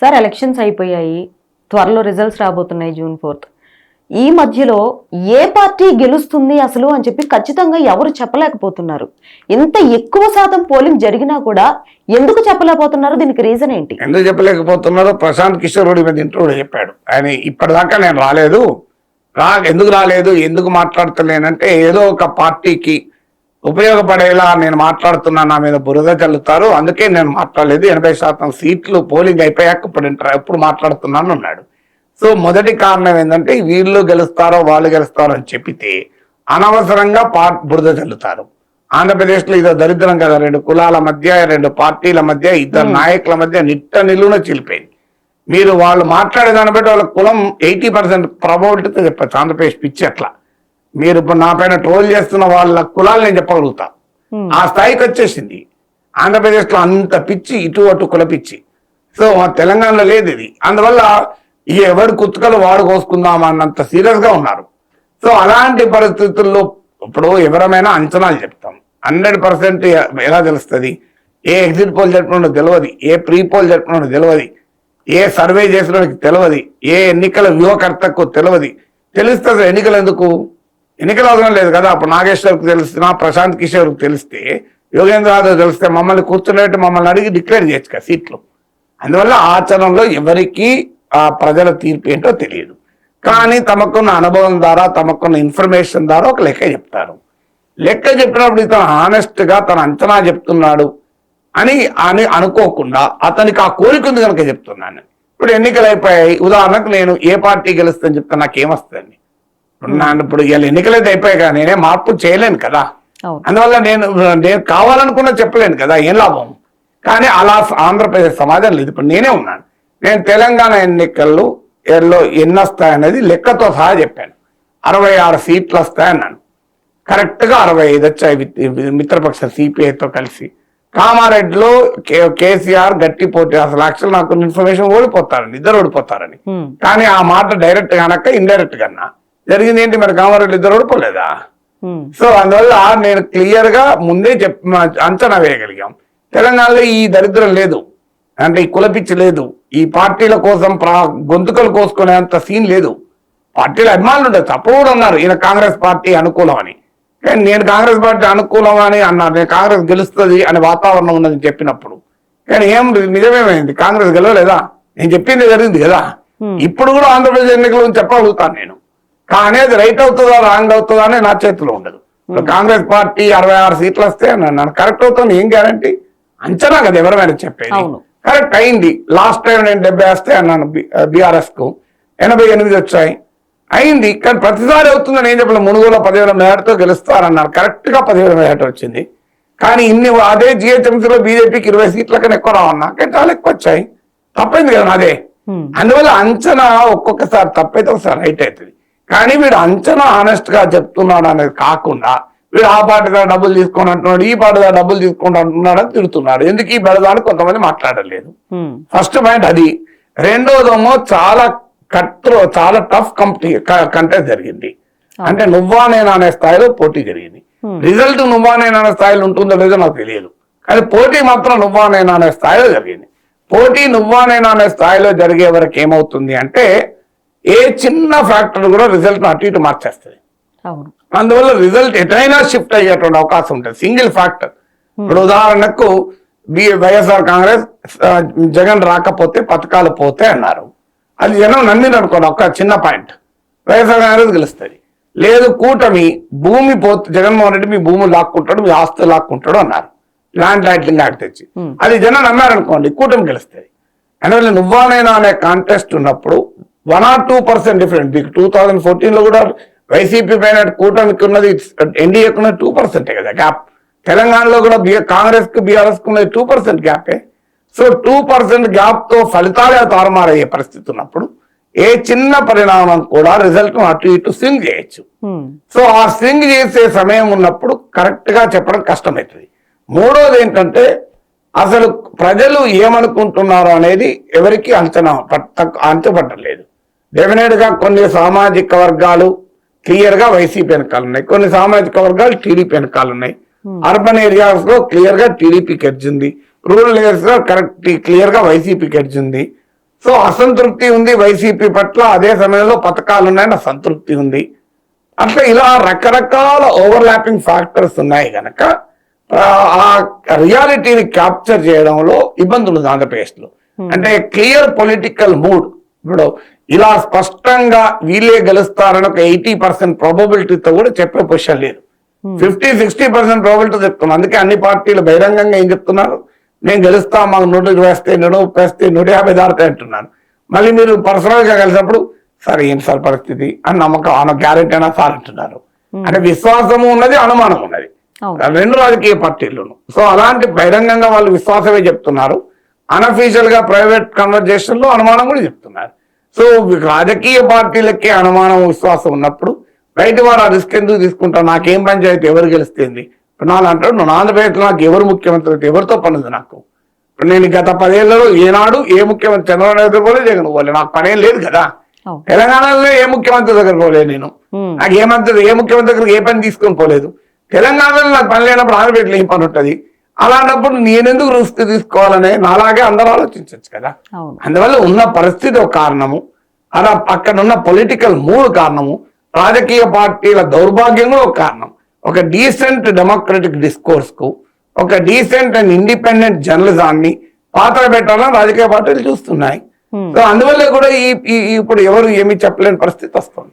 Sir elections అయిపోయాయి. త్వరలో results రాబోతున్నాయి జూన్ ఫోర్త్ ఈ మధ్యలో ఏ పార్టీ గెలుస్తుంది అసలు అని చెప్పి ఖచ్చితంగా ఎవరు చెప్పలేకపోతున్నారు. ఇంత ఎక్కువ శాతం పోలింగ్ జరిగినా కూడా ఎందుకు చెప్పలేకపోతున్నారు? దీనికి రీజన్ ఏంటి? ఎందుకు చెప్పలేకపోతున్నారో ప్రశాంత్ కిషోర్ రెడ్డి మీద ఇంటర్వ్యూలో చెప్పాడు. ఆయన ఇప్పటిదాకా నేను రాలేదు. రా ఎందుకు రాలేదు? ఎందుకు మాట్లాడతలేనంటే ఏదో ఒక పార్టీకి ఉపయోగపడేలా నేను మాట్లాడుతున్నా నా మీద బురద చల్లుతారు అందుకే నేను మాట్లాడలేదు. ఎనభై శాతం సీట్లు పోలింగ్ అయిపోయాక ఇప్పుడు ఎప్పుడు మాట్లాడుతున్నాను అన్నాడు. సో మొదటి కారణం ఏంటంటే వీళ్ళు గెలుస్తారో వాళ్ళు గెలుస్తారో అని చెప్పితే అనవసరంగా పా బురద చల్లుతారు ఆంధ్రప్రదేశ్లో ఇదో దరిద్రం కదా. రెండు కులాల మధ్య రెండు పార్టీల మధ్య ఇద్దరు నాయకుల మధ్య నిట్ట నిలువున చిలిపోయింది. మీరు వాళ్ళు మాట్లాడే దాన్ని బట్టి వాళ్ళ కులం ఎయిటీ పర్సెంట్ ప్రాబబిలిటీతో చెప్పచ్చు. ఆంధ్రప్రదేశ్ పిచ్చి అట్లా. మీరు ఇప్పుడు నా పైన ట్రోల్ చేస్తున్న వాళ్ళ కులాలు నేను చెప్పగలుగుతా. ఆ స్థాయికి వచ్చేసింది. ఆంధ్రప్రదేశ్లో అంత పిచ్చి ఇటు అటు కుల పిచ్చి. సో మా తెలంగాణలో లేదు ఇది. అందువల్ల ఈ ఎవరి కుతుకలు వాడు కోసుకుందాం అన్నంత సీరియస్గా ఉన్నారు. సో అలాంటి పరిస్థితుల్లో ఇప్పుడు ఎవరమైనా అంచనాలు చెప్తాం. హండ్రెడ్ పర్సెంట్ ఎలా తెలుస్తుంది? ఏ ఎగ్జిట్ పోల్ జరుపుకున్నో తెలియదు ఏ ప్రీ పోల్ జరుపుకున్నో తెలియదు ఏ సర్వే చేసినోడికి తెలియదు ఏ ఎన్నికల వ్యూహకర్తకు తెలియదు తెలిస్తే అసలు ఎన్నికలు ఎందుకు? ఎన్నికలు అవసరం లేదు కదా. అప్పుడు నాగేశ్వర్కి తెలిసిన ప్రశాంత్ కిషోర్కి తెలిస్తే యోగేంద్ర యాదవ్ తెలిస్తే మమ్మల్ని కూర్చునేట్టు మమ్మల్ని అడిగి డిక్లేర్ చేయొచ్చు కదా సీట్లు. అందువల్ల ఆచరణలో ఎవరికి ఆ ప్రజల తీర్పు ఏంటో తెలియదు. కానీ తమకున్న అనుభవం ద్వారా తమకున్న ఇన్ఫర్మేషన్ ద్వారా ఒక లెక్క చెప్తారు. లెక్క చెప్పినప్పుడు ఇతను హానెస్ట్గా తన అంచనా చెప్తున్నాడు అని అని అనుకోకుండా అతనికి ఆ కోరిక ఉంది కనుక చెప్తున్నాను. ఇప్పుడు ఎన్నికలు అయిపోయాయి. ఉదాహరణకు నేను ఏ పార్టీ గెలుస్తాను చెప్తే నాకేమొస్తుంది నన్ను ఇప్పుడు ఇవాళ ఎన్నికలు అయితే అయిపోయాయి కదా నేనే మార్పు చేయలేను కదా. అందువల్ల నేను నేను కావాలనుకున్నా చెప్పలేను కదా ఏం లాభం? కానీ అలా ఆంధ్రప్రదేశ్ సమాజం లేదు. ఇప్పుడు నేనే ఉన్నాను. నేను తెలంగాణ ఎన్నికల్లో ఎల్లో ఎన్ని వస్తాయనేది లెక్కతో సహా చెప్పాను. అరవై ఆరు సీట్లు వస్తాయన్నాను. కరెక్ట్గా అరవై ఐదు వచ్చాయి మిత్రపక్ష సిపిఐతో కలిసి. కామారెడ్డిలో కేసీఆర్ గట్టి పోటీ అసలు యాక్చువల్ నాకు ఇన్ఫర్మేషన్ ఓడిపోతారని ఇద్దరు ఓడిపోతారని. కానీ ఆ మాట డైరెక్ట్గా ఇండైరెక్ట్గా అన్నా జరిగింది ఏంటి? మరి కామారెడ్డి ఇద్దరు ఓడిపోలేదా. సో అందువల్ల నేను క్లియర్గా ముందే చెప్ అంచనా వేయగలిగాం. తెలంగాణలో ఈ దరిద్రం లేదు. అంటే ఈ కులపిచ్చి లేదు. ఈ పార్టీల కోసం ప్రా- గొంతుకలు కోసుకునేంత సీన్ లేదు. పార్టీల అభిమానులు ఉండదు తప్పు కూడా ఉన్నారు. ఈయన కాంగ్రెస్ పార్టీ అనుకూలం అని. కానీ నేను కాంగ్రెస్ పార్టీ అనుకూలం అని అన్నారు నేను కాంగ్రెస్ గెలుస్తుంది అనే వాతావరణం ఉన్నదని చెప్పినప్పుడు. కానీ ఏం నిజమేమైంది? కాంగ్రెస్ గెలవలేదా? నేను చెప్పింది జరిగింది కదా? ఇప్పుడు కూడా ఆంధ్రప్రదేశ్ ఎన్నికల చెప్పగలుగుతాను నేను. కానీ అది రైట్ అవుతుందా రాంగ్ అవుతుందా అని నా చేతిలో ఉండదు. ఇప్పుడు కాంగ్రెస్ పార్టీ అరవై ఆరు సీట్లు వస్తే నన్ను కరెక్ట్ అవుతుంది ఏం గ్యారంటీ అంచనా కదా ఎవరైనా చెప్పేది. కరెక్ట్ అయింది. లాస్ట్ టైం నేను డెబ్బై వస్తే అన్నాను బీఆర్ఎస్కు ఎనభై ఎనిమిది వచ్చాయి. అయింది కానీ ప్రతిసారి అవుతుందని ఏం చెప్పలేదు మునుగోలో పదివేల మేరతో గెలుస్తారన్నారు. కరెక్ట్గా పదివేల మేరట వచ్చింది. కానీ ఇన్ని అదే జిహెచ్ఎంసీలో బీజేపీకి ఇరవై సీట్ల కన్నా ఎక్కువ రావన్నా కానీ చాలా ఎక్కువ వచ్చాయి. తప్పైంది కదా అదే Hmm. అందువల్ల అంచనా ఒక్కొక్కసారి తప్పైతే ఒకసారి రైట్ అవుతుంది. కానీ వీడు అంచనా ఆనెస్ట్గా చెప్తున్నాడు అనేది కాకుండా వీడు ఆ పార్టీ దగ్గర డబ్బులు తీసుకొని అంటున్నాడు ఈ దగ్గర డబ్బులు తీసుకొని అంటున్నాడు అని తిడుతున్నాడు. ఎందుకు ఈ బెడదాన్ని కొంతమంది మాట్లాడలేదు. ఫస్ట్ పాయింట్ అది. రెండోదేమో చాలా కట్లో చాలా టఫ్ కంపెనీ కంటెస్ట్ జరిగింది. అంటే నువ్వా నేను అనే స్థాయిలో పోటీ జరిగింది. రిజల్ట్ నువ్వా నేను అనే స్థాయిలో ఉంటుందో లేదో నాకు తెలియదు. కానీ పోటీ మాత్రం నువ్వా నేను అనే స్థాయిలో జరిగింది. పోటీ నువ్వా నేను అనే స్థాయిలో జరిగే వరకు ఏమవుతుంది అంటే ఏ చిన్న ఫ్యాక్టర్ కూడా రిజల్ట్ అటు ఇటు మార్చేస్తుంది. అందువల్ల రిజల్ట్ ఎటైనా షిఫ్ట్ అయ్యేటువంటి అవకాశం ఉంటుంది. Single factor. ఇప్పుడు ఉదాహరణకు బి వైఎస్ఆర్ కాంగ్రెస్ జగన్ రాకపోతే పథకాలు పోతే అన్నారు. అది జనం నమ్మింది అనుకోండి ఒక చిన్న పాయింట్. వైఎస్ఆర్ కాంగ్రెస్ గెలుస్తుంది. లేదు కూటమి భూమి పోతే జగన్మోహన్ రెడ్డి మీ భూమి లాక్కుంటాడు మీ ఆస్తులు లాక్కుంటాడు అన్నారు. ల్యాండ్ టైటిలింగ్ యాక్ట్ తెచ్చి. అది జనం నమ్మారనుకోండి కూటమి గెలుస్తుంది. అందువల్ల నువ్వానైనా అనే కాంటెస్ట్ ఉన్నప్పుడు one or two percent different. మీకు టూ థౌజండ్ ఫోర్టీన్లో కూడా వైసీపీ పైన కూటమికి ఉన్నది ఎన్డీఏకి ఉన్నది టూ పర్సెంటే కదా గ్యాప్. తెలంగాణలో కూడా బి- కాంగ్రెస్కు బీఆర్ఎస్కు ఉన్నది టూ పర్సెంట్ గ్యాపే సో టూ పర్సెంట్ గ్యాప్తో ఫలితాలే తారుమారయ్యే పరిస్థితి ఉన్నప్పుడు ఏ చిన్న పరిణామం కూడా రిజల్ట్ అటు ఇటు స్వింగ్ చేయొచ్చు. సో ఆ స్వింగ్ చేసే సమయం ఉన్నప్పుడు కరెక్ట్గా చెప్పడం కష్టమవుతుంది. మూడోది ఏంటంటే అసలు ప్రజలు ఏమనుకుంటున్నారు అనేది ఎవరికి అంచనా పట్ట అంచపట్టలేదు డెఫినెట్గా కొన్ని సామాజిక వర్గాలు క్లియర్గా వైసీపీ వెనకాల ఉన్నాయి. కొన్ని సామాజిక వర్గాలు టీడీపీ వెనకాల ఉన్నాయి. అర్బన్ ఏరియాస్లో క్లియర్గా టీడీపీకి ఎడ్జింది రూరల్ ఏరియాస్లో కరెక్ట్ క్లియర్గా వైసీపీకి ఎడ్జింది సో అసంతృప్తి ఉంది వైసీపీ పట్ల. అదే సమయంలో పథకాలు ఉన్నాయని అసంతృప్తి ఉంది. అట్లా ఇలా రకరకాల ఓవర్లాపింగ్ ఫ్యాక్టర్స్ ఉన్నాయి కనుక ఆ రియాలిటీని క్యాప్చర్ చేయడంలో ఇబ్బందులు ఉంది ఆంధ్రప్రదేశ్లో. అంటే క్లియర్ పొలిటికల్ మూడ్ ఇప్పుడు ఇలా స్పష్టంగా వీళ్ళే గెలుస్తారని ఒక ఎయిటీ పర్సెంట్ ప్రాబబిలిటీతో కూడా చెప్పే పొజిషన్ లేదు. ఫిఫ్టీ సిక్స్టీ పర్సెంట్ ప్రాబిలిటీ చెప్తున్నాం. అందుకే అన్ని పార్టీలు బహిరంగంగా ఏం చెప్తున్నారు? మేము గెలుస్తాం మాకు నూట ఇరవై వస్తే నూట ముప్పై వస్తే నూట యాభై దాటుతాయి అంటున్నాను మళ్ళీ మీరు పర్సనల్గా కలిసినప్పుడు సార్ ఏం సార్ పరిస్థితి? అని నమ్మకం ఆన గ్యారెంటీ అయినా సార్ అంటున్నారు. అంటే విశ్వాసము ఉన్నది అనుమానం ఉన్నది. రెండు రాజకీయ పార్టీలను సో అలాంటి బహిరంగంగా వాళ్ళు విశ్వాసమే చెప్తున్నారు. అనఫీషియల్గా ప్రైవేట్ కన్వర్జేషన్లో అనుమానం కూడా చెప్తున్నారు. సో రాజకీయ పార్టీలకే అనుమానం విశ్వాసం ఉన్నప్పుడు బయట వారు ఆ రిస్క్ ఎందుకు తీసుకుంటారు? నాకేం పంచాయతీ ఎవరు గెలిస్తేంది? నాలుగు అంటాడు నువ్వు ఆంధ్రప్రదేశ్లో నాకు ఎవరు ముఖ్యమంత్రి అయితే ఎవరితో పని ఉంది నాకు నేను గత పదేళ్ళలో ఏనాడు ఏ ముఖ్యమంత్రి చంద్రబాబు నాయుడు దగ్గర పోలే జగన్ పోలే నాకు పనేం లేదు కదా. తెలంగాణలో ఏ ముఖ్యమంత్రి దగ్గర పోలే నేను. నాకు ఏ మంత్రి ఏ ముఖ్యమంత్రి దగ్గర ఏ పని తీసుకొని పోలేదు. తెలంగాణలో నాకు పని లేనప్పుడు ఆంధ్రప్రదేశ్లో ఏం పని ఉంటుంది. అలాంటప్పుడు నేనెందుకు రిస్క్ తీసుకోవాలనే నాలాగే అందరూ ఆలోచించవచ్చు కదా. అందువల్ల ఉన్న పరిస్థితి ఒక కారణము అలా అక్కడ ఉన్న పొలిటికల్ మూడు కారణము రాజకీయ పార్టీల దౌర్భాగ్యం కూడా ఒక కారణం. ఒక డీసెంట్ డెమోక్రటిక్ డిస్కోర్స్కు ఒక డీసెంట్ అండ్ ఇండిపెండెంట్ జర్నలిజాన్ని పాత్ర పెట్టాలని రాజకీయ పార్టీలు చూస్తున్నాయి. Hmm. సో అందువల్ల కూడా ఈ- ఇప్పుడు ఎవరు ఏమీ చెప్పలేని పరిస్థితి వస్తుంది.